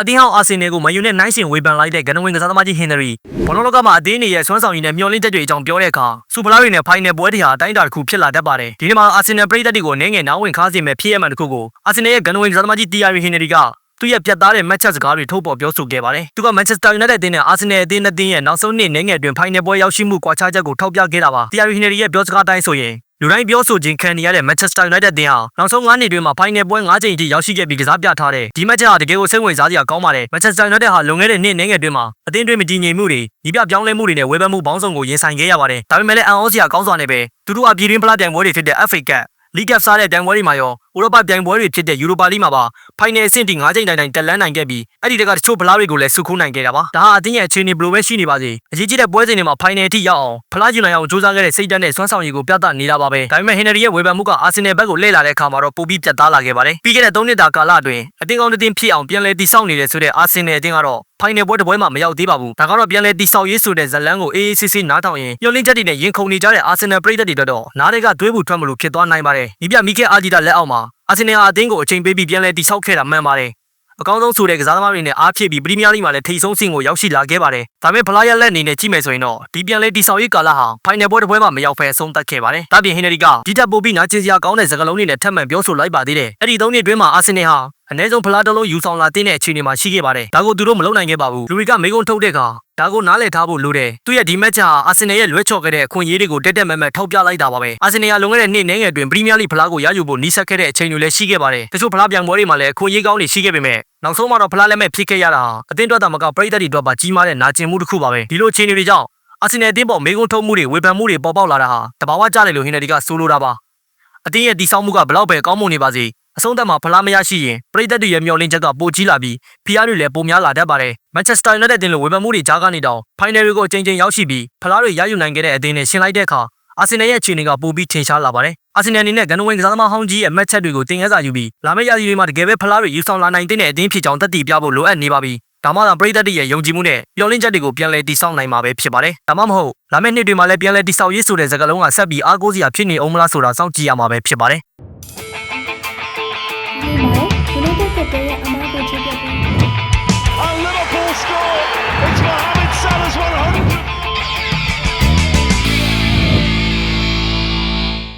အသင်းဟောင်းအာဆင်နယ်ကိုမန်ယူနဲ့နိုင်ရှင်ဝေဖန်လိုက်တဲ့ဂန်နဝင်ကစားသမားကြီးဟင်နရီဘောလုံးလောကမှာအသင်းနေရဲ့ဆွမ်းဆောင်ရည်နဲ့မျှော်လင့်ချက်တွေအကြောင်းပြောတဲ့အခါစူပလာတွေနဲ့ဖိုင်နယ်ပွဲတွေဟာအတိုင်းအတာတစ်ခုဖြစ်လာတတ်ပါတယ်ဒီနေ့မှာအာဆင်နယ်ပရိသတ်တွေကိုနည်းငယ်နားဝင်ခါစေမဲ့ဖြစ်ရမှန်တစ်ခုကိုအာဆင်နယ်ရဲ့ဂန်နဝင်ကစားသမားကြီးတီယာရီဟင်နရီကသူ့ရဲ့ပြတ်သားတဲ့မတ်ချက်စကားတွေထုတ်ပေါ်ပြောဆိုခဲ့ပါတယ်။သူကမန်ချက်စတာယူနိုက်တက်အသင်းနဲ့အာဆင်နယ်အသင်းနှစ်သင်းရဲ့နောက်ဆုံးနှစ်နည်းငယ်တွင်ဖိုင်နယ်ပွဲရောက်ရှိမှုကွာခြားချက်ကိုထောက်ပြခဲ့တာပါ။တီယာရီဟင်နရီရဲ့ပြောစကားတိုင်းဆိုရင် လူတိုင်းပြောဆိုခြင်းခံနေရတဲ့ Manchester United တင်ဟာနောက်ဆုံး9နှစ်တွင်းမှာ final ပွဲ9ချိန်အထိရောက်ရှိခဲ့ပြီးကစားပြထားတဲ့ဒီမက်ချ်ဟာတကယ်ကိုစိတ်ဝင်စားစရာကောင်းပါတယ် Manchester United ဟာလွန်ခဲ့တဲ့နှစ်နိုင်ငံတွင်းမှာအသင်းတွင်းမတည်ငြိမ်မှုတွေညီပြပြောင်းလဲမှုတွေနဲ့ဝေဖန်မှုပေါင်းစုံကိုရင်ဆိုင်ခဲ့ရပါတယ်ဒါပေမဲ့လည်းအန်အောစရာကောင်းစွာနဲ့ပဲသူတို့အပြည်တွင်းဖလားပြိုင်ပွဲတွေဖြစ်တဲ့ FA Cup လီဂ်ကပ်စားတဲ့ပြိုင်ပွဲတွေမှာရောဥရောပပြိုင်ပွဲတွေဖြစ်တဲ့ယူရိုပါလိမှာပါဖိုင်နယ်အဆင့်ထိ9ချိန်တိုင်တိုင်တက်လန်းနိုင်ခဲ့ပြီးအဲ့ဒီတကတချို့ဖလားတွေကိုလည်းစုခိုးနိုင်ခဲ့တာပါဒါဟာအသင်းရဲ့အခြေအနေဘယ်လိုပဲရှိနေပါစေအရေးကြီးတဲ့ပွဲစဉ်တွေမှာဖိုင်နယ်အထိရောက်အောင်ဖလားယူနိုင်အောင်စူးစမ်းခဲ့တဲ့စိတ်ဓာတ်နဲ့စွမ်းဆောင်ရည်ကိုပြသနေတာပါပဲဒါပေမဲ့ဟင်နရီရဲ့ဝေဖန်မှုကအာဆင်နယ်ဘက်ကိုလှည့်လာတဲ့အခါမှာတော့ပိုပြီးပြတ်သားလာခဲ့ပါတယ်ပြီးခဲ့တဲ့3နှစ်တာကာလအတွင်းအသင်းကောင်းတစ်သင်းဖြစ်အောင်ပြန်လည်တည်ဆောက်နေတဲ့ဆိုတဲ့အာဆင်နယ်အသင်းကတော့ဖိုင်နယ်ပွဲတစ်ပွဲမှမရောက်သေးပါဘူးဒါကတော့ပြန်လည်တည်ဆောက်ရေးဆိုတဲ့ဇလန်းကိုအေးအေးဆေးဆေးနားထောင်ရင်ညှို့လင်းချက်တွေနဲ့ရင်ခုန်နေကြတဲ့အာဆင်နယ်ပရိသတ်တွေအတွက်တော့နားတွေကသွေးပူထွက်မလို့ဖြစ်သွားနိုင်ပါတယ်ဒီပြမိခဲအာဂျီတာလက်အောက်မှာအာဆင်နယ်ဟာအသင်းကိုအချိန်ပေးပြီးပြန်လည်တည်ဆောက်ခဲ့တာမှန်ပါတယ်အကောင်းဆုံးဆိုတဲ့ကစားသမားတွေနဲ့အားဖြည့်ပြီးပရီးမီးယားလိမှာလည်းထိပ်ဆုံးဆင့်ကိုရောက်ရှိလာခဲ့ပါတယ်။ဒါပေမဲ့ဖလားရလက်အနေနဲ့ကြည့်မယ်ဆိုရင်တော့ဒီပြန်လဲတိဆောက်ရေးကာလဟာဖိုင်နယ်ပွဲတစ်ပွဲမှမရောက်ဖဲအဆုံးသတ်ခဲ့ပါတယ်။ဒါပြင်ဟင်နရီကဒီတက်ပိုပြီးနာကျင်စရာကောင်းတဲ့စကားလုံးတွေနဲ့ထပ်မံပြောဆိုလိုက်ပါသေးတယ်။အဲ့ဒီသုံးနှစ်တွင်းမှာအာဆင်နယ်ဟာ အနည်းဆုံးဖလားတစ်လုံးယူဆောင်လာတဲ့အခြေအနေမှာရှိခဲ့ပါတယ်။ဒါကိုသူတို့မလုပ်နိုင်ခဲ့ပါဘူး။လူရီကမေကွန်ထုတ်တဲ့အခါဒါကိုနားလည်ထားဖို့လိုတယ်။သူရဲ့ဒီမက်ချ်ဟာအာဆင်နယ်ရဲ့လွဲချော်ခဲ့တဲ့အခွင့်အရေးတွေကိုတက်တက်မက်မက်ထောက်ပြလိုက်တာပါပဲ။အာဆင်နယ်ကလွန်ခဲ့တဲ့နှစ်နှဲငယ်တွင်ပရီးမီးယားလိဖလားကိုရယူဖို့နှီးစပ်ခဲ့တဲ့အချိန်တွေလည်းရှိခဲ့ပါတယ်။တချို့ဖလားပြိုင်ပွဲတွေမှာလည်းအခွင့်အရေးကောင်းတွေရှိခဲ့ပေမဲ့နောက်ဆုံးမှာတော့ဖလားလက်မဲ့ဖြစ်ခဲ့ရတာဟာအသင်းအတွက်တာမကပရိသတ်တွေအတွက်ပါကြီးမားတဲ့နာကျင်မှုတစ်ခုပါပဲ။ဒီလိုအခြေအနေတွေကြောင့်အာဆင်နယ်အသင်းပေါ်မေကွန်ထုတ်မှုတွေဝေဖန်မှုတွေပေါ်ပေါက်လာတာဟာတဘာဝကျတယ်လို့ဟင်နရီကဆိုလိုတာပါ။အသင်းရဲ့တည်ဆောက်မှုကဘလောက်ပဲကောင်းမွန်နေပါစေ အဆုံးသတ်မှာဖလားမရရှိရင်ပရိသတ်တွေရဲ့မျှော်လင့်ချက်ကပိုကြီးလာပြီးဖိအားတွေလည်းပိုများလာတတ်ပါတယ်။ Manchester United တင်လို့ဝေဖန်မှုတွေကြားကနေတောင်ဖိုင်နယ်တွေကိုအချိန်ချင်းရောက်ရှိပြီးဖလားတွေရယူနိုင်ခဲ့တဲ့အသင်းနဲ့ရှင်းလိုက်တဲ့အခါအာဆင်နယ်ရဲ့အခြေအနေကပိုပြီးထင်ရှားလာပါတယ်။အာဆင်နယ်အနေနဲ့ဂန်နဝင်ကစားသမားဟောင်းကြီးရဲ့မက်ချက်တွေကိုတင်ရစာယူပြီးလာမယ့်ရာသီတွေမှာတကယ်ပဲဖလားတွေယူဆောင်လာနိုင်တဲ့အသင်းဖြစ်ကြောင်းသက်တည်ပြဖို့လိုအပ်နေပါပြီ။ဒါမှသာပရိသတ်တွေရဲ့ယုံကြည်မှုနဲ့မျှော်လင့်ချက်တွေကိုပြန်လည်တည်ဆောက်နိုင်မှာပဲဖြစ်ပါတယ်။ဒါမှမဟုတ်လာမယ့်နှစ်တွေမှာလည်းပြန်လည်တည်ဆောက်ရေးဆိုတဲ့စကားလုံးကဆက်ပြီးအားကိုးစရာဖြစ်နေအောင်မလားဆိုတာစောင့်ကြည့်ရမှာပဲဖြစ်ပါတယ်။ ဒီမှာ United ကတည်းကအမားကိုချ